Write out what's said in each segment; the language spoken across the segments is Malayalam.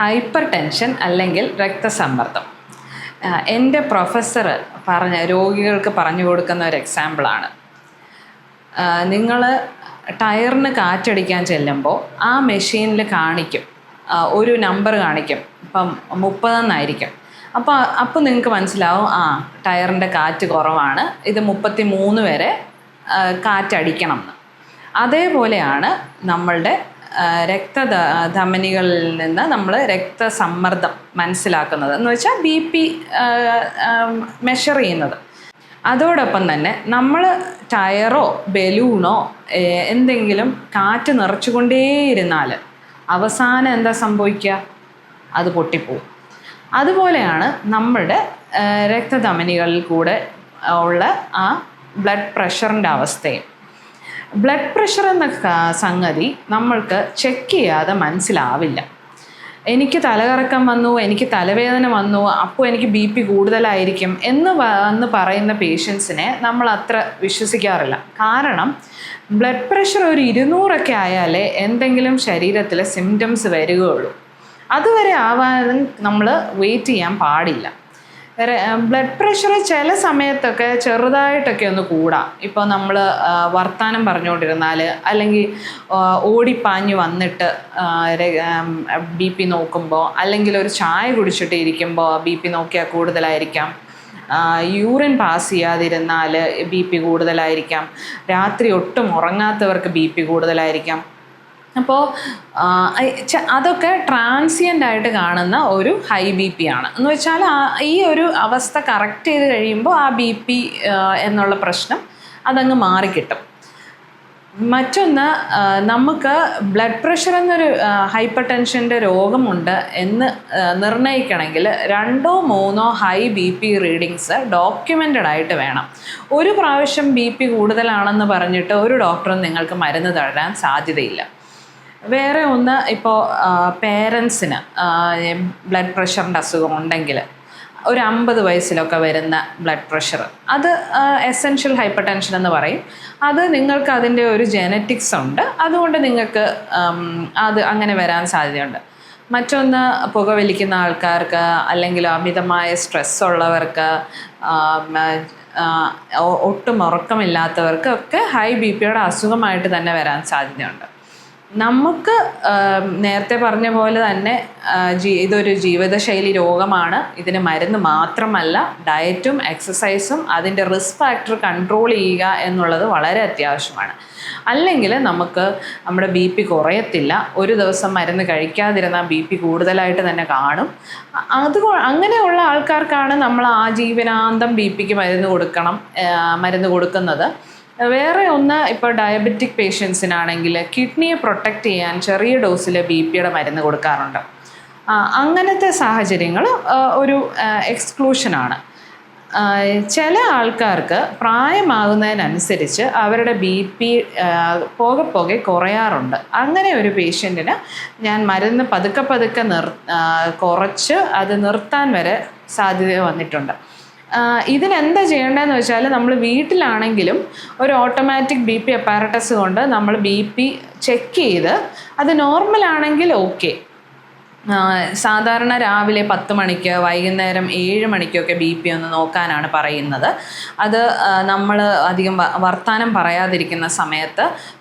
ഹൈപ്പർ ടെൻഷൻ അല്ലെങ്കിൽ രക്തസമ്മർദ്ദം. എന്റെ പ്രൊഫസർ പറഞ്ഞ രോഗികൾക്ക് പറഞ്ഞു കൊടുക്കുന്ന ഒരു എക്സാമ്പിളാണ് നിങ്ങൾ ടയറിന് കാറ്റടിക്കാൻ ചെല്ലുമ്പോൾ ആ മെഷീനിൽ കാണിക്കും. ഒരു നമ്പർ കാണിക്കും. ഇപ്പം മുപ്പതെന്നായിരിക്കും. അപ്പോൾ അപ്പോൾ നിങ്ങൾക്ക് മനസ്സിലാവും ആ ടയറിന്റെ കാറ്റ് കുറവാണ്. ഇത് മുപ്പത്തി മൂന്ന് വരെ കാറ്റടിക്കണം എന്ന് അതേപോലെയാണ് നമ്മളുടെ ആ, രക്തധ ധമനികളിൽ നിന്ന് നമ്മൾ രക്തസമ്മർദ്ദം മനസ്സിലാക്കുന്നത്. എന്ന് വെച്ചാൽ ബി പി മെഷർ ചെയ്യുന്നത്. അതോടൊപ്പം തന്നെ നമ്മൾ ടയറോ ബലൂണോ എന്തെങ്കിലും കാറ്റ് നിറച്ചുകൊണ്ടേയിരുന്നാൽ അവസാനം എന്താ സംഭവിക്കുക അത് പൊട്ടിപ്പോവും. അതുപോലെയാണ് നമ്മുടെ രക്തധമനികളിൽ കൂടെ ഉള്ള ആ ബ്ലഡ് പ്രഷറിന്റെ അവസ്ഥയും. ബ്ലഡ് പ്രഷർ എന്ന സംഗതി നമ്മൾക്ക് ചെക്ക് ചെയ്യാതെ മനസ്സിലാവില്ല. എനിക്ക് തലകറക്കം വന്നു എനിക്ക് തലവേദന വന്നു അപ്പോൾ എനിക്ക് ബി പി കൂടുതലായിരിക്കും എന്ന് വന്ന് പറയുന്ന പേഷ്യൻസിനെ നമ്മൾ അത്ര വിശ്വസിക്കാറില്ല. കാരണം ബ്ലഡ് പ്രഷർ ഒരു ഇരുന്നൂറൊക്കെ ആയാലേ എന്തെങ്കിലും ശരീരത്തിലെ സിംറ്റംസ് വരികയുള്ളൂ. അതുവരെ ആവാൻ നമ്മൾ വെയിറ്റ് ചെയ്യാൻ പാടില്ല. ബ്ലഡ് പ്രഷർ ചില സമയത്തൊക്കെ ചെറുതായിട്ടൊക്കെ ഒന്ന് കൂടാം. ഇപ്പോൾ നമ്മൾ വർത്താനം പറഞ്ഞുകൊണ്ടിരുന്നാൽ അല്ലെങ്കിൽ ഓടിപ്പാഞ്ഞ് വന്നിട്ട് ബി പി നോക്കുമ്പോൾ അല്ലെങ്കിൽ ഒരു ചായ കുടിച്ചിട്ട് ഇരിക്കുമ്പോൾ ബി പി നോക്കിയാൽ കൂടുതലായിരിക്കാം. യൂറിൻ പാസ് ചെയ്യാതിരുന്നാൽ ബി പി കൂടുതലായിരിക്കാം. രാത്രി ഒട്ടും ഉറങ്ങാത്തവർക്ക് ബി പി കൂടുതലായിരിക്കാം. അപ്പോൾ അതൊക്കെ ട്രാൻസിയന്റ് ആയിട്ട് കാണുന്ന ഒരു ഹൈ ബി പി ആണ്. എന്ന് വെച്ചാൽ ഈ ഒരു അവസ്ഥ കറക്റ്റ് ചെയ്ത് കഴിയുമ്പോൾ ആ ബി പി എന്നുള്ള പ്രശ്നം അതങ്ങ് മാറിക്കിട്ടും. മറ്റൊന്ന് നമുക്ക് ബ്ലഡ് പ്രഷർ എന്നൊരു ഹൈപ്പർ ടെൻഷന്റെ രോഗമുണ്ട് എന്ന് നിർണയിക്കണമെങ്കിൽ രണ്ടോ മൂന്നോ high B P readings documented ആയിട്ട് വേണം. ഒരു പ്രാവശ്യം ബി പി കൂടുതലാണെന്ന് പറഞ്ഞിട്ട് ഒരു ഡോക്ടറും നിങ്ങൾക്ക് മരുന്ന് തരാൻ സാധ്യതയില്ല. വേറെ ഒന്ന് ഇപ്പോൾ പേരൻസിന് ബ്ലഡ് പ്രഷറിന്റെ അസുഖം ഉണ്ടെങ്കിൽ ഒരു അമ്പത് വയസ്സിലൊക്കെ വരുന്ന ബ്ലഡ് പ്രഷർ അത് എസെൻഷ്യൽ ഹൈപ്പർ ടെൻഷൻ എന്ന് പറയും. അത് നിങ്ങൾക്ക് അതിന്റെ ഒരു ജെനറ്റിക്സ് ഉണ്ട്. അതുകൊണ്ട് നിങ്ങൾക്ക് അത് അങ്ങനെ വരാൻ സാധ്യതയുണ്ട്. മറ്റൊന്ന് പുകവലിക്കുന്ന ആൾക്കാർക്ക് അല്ലെങ്കിൽ അമിതമായ സ്ട്രെസ് ഉള്ളവർക്ക് ഒട്ടും ഉറക്കമില്ലാത്തവർക്ക് ഒക്കെ ഹൈ ബി പിയുടെ അസുഖമായിട്ട് തന്നെ വരാൻ സാധ്യതയുണ്ട്. നമുക്ക് നേരത്തെ പറഞ്ഞ പോലെ തന്നെ ജീ- ഇതൊരു ജീവിതശൈലി രോഗമാണ്. ഇതിന് മരുന്ന് മാത്രമല്ല ഡയറ്റും എക്സസൈസും അതിന്റെ റിസ്ക് ഫാക്ടർ കൺട്രോൾ ചെയ്യുക എന്നുള്ളത് വളരെ അത്യാവശ്യമാണ്. അല്ലെങ്കിൽ നമുക്ക് നമ്മുടെ ബി പി കുറയത്തില്ല. ഒരു ദിവസം മരുന്ന് കഴിക്കാതിരുന്നാൽ ബി പി കൂടുതലായിട്ട് തന്നെ കാണും. അത് അങ്ങനെയുള്ള ആൾക്കാർക്കാണ് നമ്മൾ ആ ജീവനാന്തം ബി പിക്ക് മരുന്ന് കൊടുക്കണം മരുന്ന് കൊടുക്കുന്നത്. വേറെ ഒന്ന് ഇപ്പോൾ ഡയബറ്റിക് പേഷ്യൻസിനാണെങ്കിൽ കിഡ്നിയെ പ്രൊട്ടക്റ്റ് ചെയ്യാൻ ചെറിയ ഡോസിൽ ബി പിയുടെ മരുന്ന് കൊടുക്കാറുണ്ട്. അങ്ങനത്തെ സാഹചര്യങ്ങൾ ഒരു എക്സ്ക്ലൂഷനാണ് ചില ആൾക്കാർക്ക് പ്രായമാകുന്നതിനനുസരിച്ച് അവരുടെ ബി പി പോകെ പോകെ കുറയാറുണ്ട്. അങ്ങനെ ഒരു പേഷ്യന്റിന് ഞാൻ മരുന്ന് പതുക്കെ പതുക്കെ നിർ കുറച്ച് അത് നിർത്താൻ വരെ സാധ്യത വന്നിട്ടുണ്ട്. ഇതിനെന്താ ചെയ്യേണ്ടതെന്ന് വെച്ചാൽ നമ്മൾ വീട്ടിലാണെങ്കിലും ഒരു ഓട്ടോമാറ്റിക് ബി പി അപ്പാരറ്റസ് കൊണ്ട് നമ്മൾ ബി പി ചെക്ക് ചെയ്ത് അത് നോർമൽ ആണെങ്കിൽ ഓക്കെ സാധാരണ രാവിലെ പത്ത് മണിക്ക് വൈകുന്നേരം ഏഴ് മണിക്കൊക്കെ ബി പി ഒന്ന് നോക്കാനാണ് പറയുന്നത്. അത് നമ്മൾ അധികം വർത്തമാനം പറയാതിരിക്കുന്ന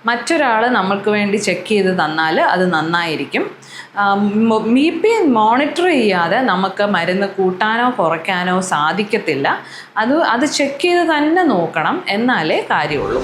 മറ്റൊരാൾ നമ്മൾക്ക് വേണ്ടി ചെക്ക് ചെയ്ത് തന്നാൽ അത് നന്നായിരിക്കും. ബി പി മോണിറ്റർ ചെയ്യാതെ നമുക്ക് മരുന്ന് കൂട്ടാനോ കുറയ്ക്കാനോ സാധിക്കത്തില്ല. അത് അത് ചെക്ക് ചെയ്ത് തന്നെ നോക്കണം എന്നാലേ കാര്യമുള്ളൂ.